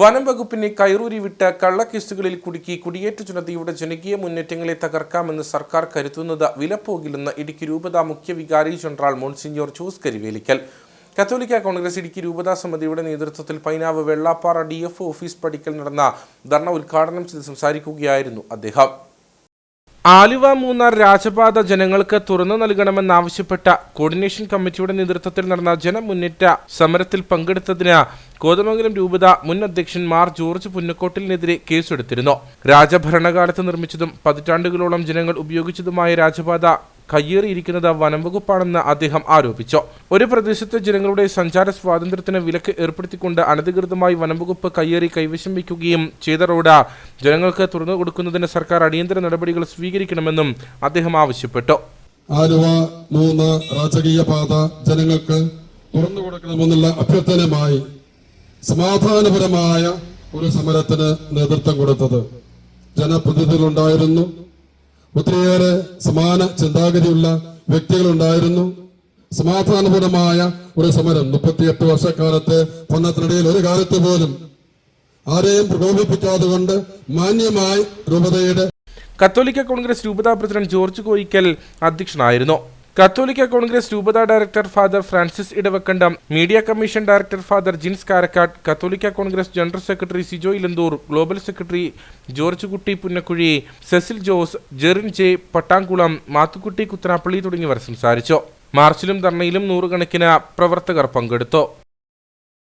വനം വകുപ്പിനെ കയറൂരി വിട്ട് കള്ളക്കേസുകളിൽ കുടുക്കി കുടിയേറ്റ ജനതയുടെ ജനകീയ മുന്നേറ്റങ്ങളെ തകർക്കാമെന്ന് സർക്കാർ കരുതുന്നത് വിലപ്പോകില്ലെന്ന് ഇടുക്കി രൂപത മുഖ്യ വികാരി ജനറൽ മോൺസിഞ്ഞോർ ജോസ് കരിവേലിക്കൽ കത്തോലിക്ക കോൺഗ്രസ് ഇടുക്കി രൂപതാ സമിതിയുടെ നേതൃത്വത്തിൽ പൈനാവ് വെള്ളാപ്പാറ ഡി ഓഫീസ് പടിക്കൽ നടന്ന ധർണ ഉദ്ഘാടനം ചെയ്ത് സംസാരിക്കുകയായിരുന്നു അദ്ദേഹം. ആലുവ മൂന്നാർ രാജപാത ജനങ്ങൾക്ക് തുറന്നു നൽകണമെന്നാവശ്യപ്പെട്ട കോർഡിനേഷൻ കമ്മിറ്റിയുടെ നേതൃത്വത്തിൽ നടന്ന ജനമുന്നേറ്റ സമരത്തിൽ പങ്കെടുത്തതിന് കോതമംഗലം രൂപത മുൻ അധ്യക്ഷൻ മാർ ജോർജ് പുന്നക്കോട്ടിലിനെതിരെ കേസെടുത്തിരുന്നു. രാജഭരണകാലത്ത് നിർമ്മിച്ചതും പതിറ്റാണ്ടുകളോളം ജനങ്ങൾ ഉപയോഗിച്ചതുമായ രാജപാത കയ്യേറിയിരിക്കുന്നത് വനംവകുപ്പാണെന്ന് അദ്ദേഹം ആരോപിച്ചു. ഒരു പ്രദേശത്തെ ജനങ്ങളുടെ സഞ്ചാര സ്വാതന്ത്ര്യത്തിന് വിലക്ക് ഏർപ്പെടുത്തിക്കൊണ്ട് അനധികൃതമായി വനംവകുപ്പ് കയ്യേറി കൈവശം വയ്ക്കുകയും ചെയ്ത റോഡ് ജനങ്ങൾക്ക് തുറന്നു കൊടുക്കുന്നതിന് സർക്കാർ അടിയന്തര നടപടികൾ സ്വീകരിക്കണമെന്നും അദ്ദേഹം ആവശ്യപ്പെട്ടു. ആലുവ മൂന്ന് രാജകീയ പാത ജനങ്ങൾക്ക് തുറന്നു കൊടുക്കണമെന്നുള്ള അഭ്യർത്ഥനയുമായി സമാധാനപരമായ ഒരു സമരത്തിന് നേതൃത്വം കൊടുത്തത് ജനപ്രതിനിധികളുണ്ടായിരുന്നു. ഒത്തിരിയേറെ സമാന ചിന്താഗതിയുള്ള വ്യക്തികളുണ്ടായിരുന്നു. സമാധാനപരമായ ഒരു സമരം മുപ്പത്തിയെട്ട് വർഷക്കാലത്തെ ഭരണത്തിനിടയിൽ ഒരു കാലത്ത് പോലും ആരെയും പ്രകോപിപ്പിക്കാതെ കൊണ്ട് മാന്യമായി രൂപതയുടെ കത്തോലിക്ക കോൺഗ്രസ് രൂപതാ പ്രസിഡന്റ് ജോർജ് കോയിക്കൽ അധ്യക്ഷനായിരുന്നു. കത്തോലിക്ക കോൺഗ്രസ് രൂപതാ director father Francis Edavakandam media commission director father Jins Karakkad Catholic Congress general secretary Sijo Elanthoor global secretary George Kutty Punnakkuzhi Cecil Jose Jerin J Pattamkulam Mathukutty Kuthanappally തുടങ്ങിയവർ സംസാരിച്ചു. മാർച്ചിലും ധർണയിലും നൂറുകണക്കിന് പ്രവർത്തകർ പങ്കെടുത്തു.